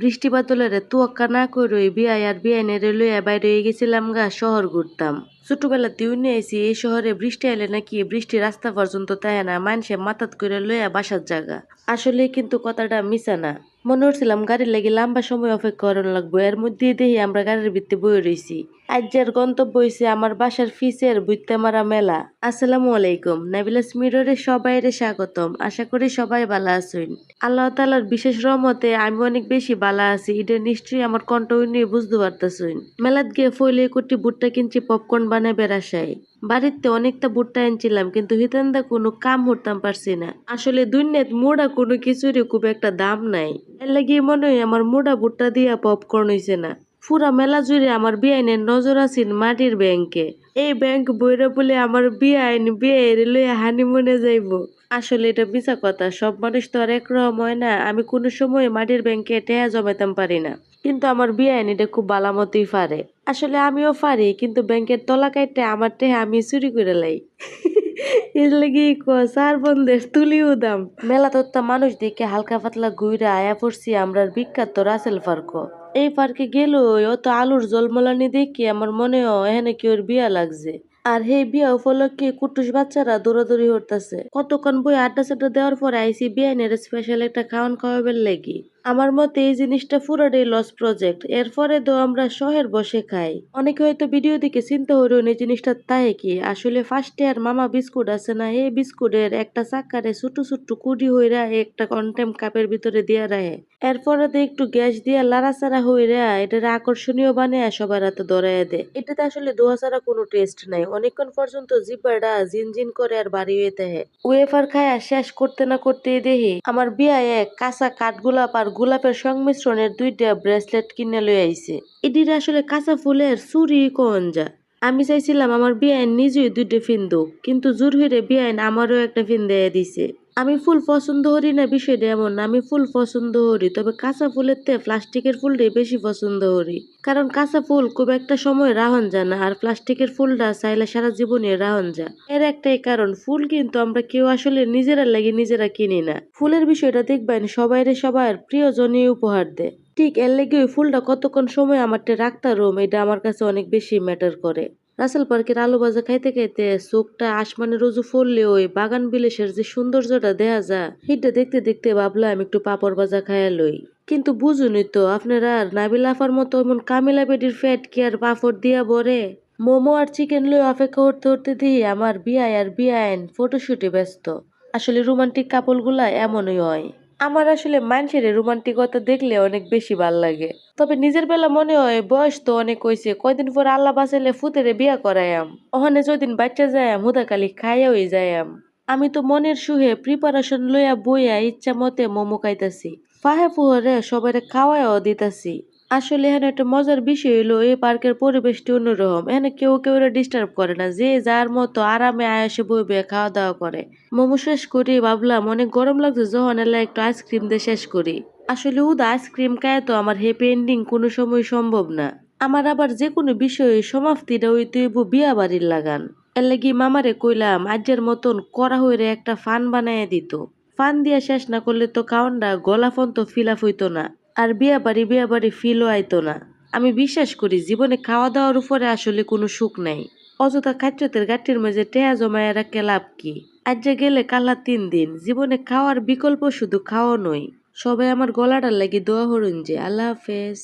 বৃষ্টি বাদলের তুয়াক্কা না করে বিয়াই আর বিয়াইনের লইয়া বাইরে গেছিলাম গা শহর ঘুরতাম। ছোটবেলা তিউনি আইসি এই শহরে বৃষ্টি আইলে নাকি বৃষ্টি রাস্তা পর্যন্ত তাই না মানুষে মাথাত করে লইয়া বাসার জায়গা। আসলে কিন্তু কথাটা মিশা না। মনে হচ্ছিলাম গাড়ির লাগি লম্বা সময় অপেক্ষা করার লাগবো, এর মধ্যে দেখি আমরা গাড়ির ভিত্তি বয়ে রইছি। আজ্জার গন্তব্য হইছে আমার বাসার ফিসের বুইতে মারা মেলা। আসসালামু আলাইকুম, নাবিলাস মিররে সবাইরে স্বাগতম, আশা করি সবাই ভালো আছেন। আল্লাহ তালার বিশেষ রহমতে আমি অনেক বেশি ভালো আছি, এটা নিশ্চয়ই আমার কণ্ঠ নিয়ে বুঝতে পারতেছেন। মেলাত গিয়ে ফইলে কুটি ভুট্টা কিনছি, পপকর্ন বানায় বেড়াসাই বাড়িতে অনেকটা ভুট্টা আনছিলাম, কিন্তু হিতান্দা কোনো কাম হরতাম পারছি না। আসলে দুনিয়াত মোড়া কোনো কিছুরই খুব একটা দাম নাই। এর লাগি মনে হয় আমার মোড়া ভুট্টা দিয়া পপকর্ন হইছে না। পুরা মেলা জুড়ে আমার বিআইনের নজর আছেন মাটির ব্যাংকে। এই ব্যাংক বইরা বলে আমার বিআইন বিয়ের লইয়া হানিমুনে যাইব। আসলে এটা মিছা কথা, সব মানুষ তো আর একরকম হয় না। আমি কোনো সময় মাটির ব্যাংকে টেহা জমাইতাম পারি না। কিন্তু আমার বিআইন এটা খুব বালামতই পারে। আসলে আমিও পারি, কিন্তু ব্যাংকের তলা কাইটে আমার টেহা আমি চুরি করে লাই। এর তুলিও দাম। মেলা মানুষ দেখে হালকা পাতলা ঘুরে আয়া পড়ছি বিখ্যাত রাসেল পার্ক। এই পার্কে অত আলুর আমার মনে হয় কি ওর বিয়া আর সেই বিয়া উপলক্ষে কুটুস বাচ্চারা দৌড়াদৌড়ি হরতাছে। কতক্ষণ বই আড্ডা সাড্ডা দেওয়ার পর আইসি বিয়ানের স্পেশাল একটা খাওয়ান খাওয়াবের লেগে। আমার মতে এই জিনিসটা পুরোটাই লস প্রজেক্ট এরপরে তো আমরা শহর বসে খাই। অনেকে হয়তো ভিডিও দিকে চিন্তা হইলেন, এই জিনিসটা তাই কি? আসলে ফার্স্ট ইয়ার মামা বিস্কুট আছে না, এই বিস্কুটের একটা চাকারে ছোট ছোট কুড়ি হইরা একটা কন্টেম কাপের ভিতরে দিয়া রাখে। এরপরে তো একটু গ্যাস দিয়া লাড়াচাড়া হইরা এটার আকর্ষণীয় বানায় সবার হাতে ধরাইয়া দেয়। এটাতে আসলে দোয়া ছাড়া কোনো টেস্ট নাই। অনেকক্ষণ পর্যন্ত জিব্বাটা জিনজিন করে আর বাড়ি হয়ে। থাকে ওয়েফার খায়া শেষ করতে না করতে দেখি, আমার বিয়ায় এক কাঁচা কাঠগুলা আর গোলাপের সংমিশ্রণের দুইটা ব্রেসলেট কিনে লই আইছে। এটির আসলে কাঁচা ফুলের চুরি কন যা আমি চাইছিলাম আমার বিয়াইন নিজেই দুইটা ফিন দোক, কিন্তু জোর হইরে বিয়াইন আমারও একটা ফিন দেয়া দিছে। আমি ফুল পছন্দ করি না, বিষয়টা এমন না। আমি ফুল পছন্দ করি, তবে কাঁচা ফুলের তে প্লাস্টিকের ফুলটাই বেশি পছন্দ করি। কারণ কাঁচা ফুল খুব একটা সময় রাহন যায় না, আর প্লাস্টিকের ফুলটা চাইলে সারা জীবনে রাহন যায়। এর একটাই কারণ, ফুল কিন্তু আমরা কেউ আসলে নিজেরা লাগি নিজেরা কিনি না। ফুলের বিষয়টা দেখবেন, সবাইরে সবার প্রিয়জনই উপহার দেয়। ঠিক এর লেগে ফুলটা কতক্ষণ সময় আমারটা রাখতাম রুম এটা আমার কাছে অনেক বেশি ম্যাটার করে। রাসেল পার্কের আলু ভাজা খাইতে খাইতে চোখটা আসমানে রোজু ওই বাগান বিলেসের যে সৌন্দর্যটা দেয়া যা সেটা দেখতে দেখতে ভাবলাম একটু পাপড় ভাজা খাইয়া লই। কিন্তু বুঝুনি তো, আপনারা নাবিল আফার মতো এমন কামিলা বেডির ফ্যাট কি আর পাপড় দিয়া বরে মোমো আর চিকেন লই অপেক্ষা করতে করতে দিই আমার বিয়ায় আর বিয়ায়ন ফটোশুটে ব্যস্ত। আসলে রোমান্টিক কাপলগুলা এমনই হয়। আমার আসলে মানুষের রোমান্টিকতা দেখলে অনেক বেশি ভালো লাগে। তবে নিজের বেলা মনে হয় বয়স তো অনেক হয়েছে কয়দিন পর আল্লাহ বাঁচাইলে ফুতেরে বিয়া করাইয়াম ওখানে যদিন বাচ্চা যায়াম হুদাকালি হয়ে যায়াম। আমি তো মনের সুহে প্রিপারেশন লইয়া বইয়া ইচ্ছা মতে মোমো খাইতাছি। ফাহে ফুহরে সবাই খাওয়াইও দিতাছি। আসলে এখানে একটা মজার বিষয় হলো এই পার্কের পরিবেশটি অন্যরকম। এখানে কেউ কেউ ডিস্টার্ব করে না। যে যার মতো আরামে আয়াসে বইবে খাওয়া দাওয়া করে। মোমো শেষ করি ভাবলাম, অনেক গরম লাগছে, যখন এলা একটু আইসক্রিম দিয়ে শেষ করি। আসলে উদ আইসক্রিম খায় তো আমার হ্যাপি এন্ডিং কোনো সময় সম্ভব না। আমার আবার যে কোনো বিষয়ে সমাপ্তিটা ওই তুইব বিয়া বাড়ির লাগান। এর লাগি মামারে কইলাম আজের মতন করা হইরে একটা ফান বানাইয়া দিত। ফান দিয়া শেষ না করলে তো কাউন্ডা গলা ফোন তো ফিল আপ হইতো না, আর বিয়া বাড়ি বিয়া বাড়ি ফিলও আইতো না। আমি বিশ্বাস করি জীবনে খাওয়া দাওয়ার উপরে আসলে কোনো সুখ নাই। অযথা খাদ্যতের গাঠির মাঝে টেয়া জমায় রাখে লাভ কি? আজ যে গেলে কালা তিন দিন। জীবনে খাওয়ার বিকল্প শুধু খাওয়া নয়। সবাই আমার গলাটা লাগি দোয়া হরুন যে আল্লাহ হাফেজ।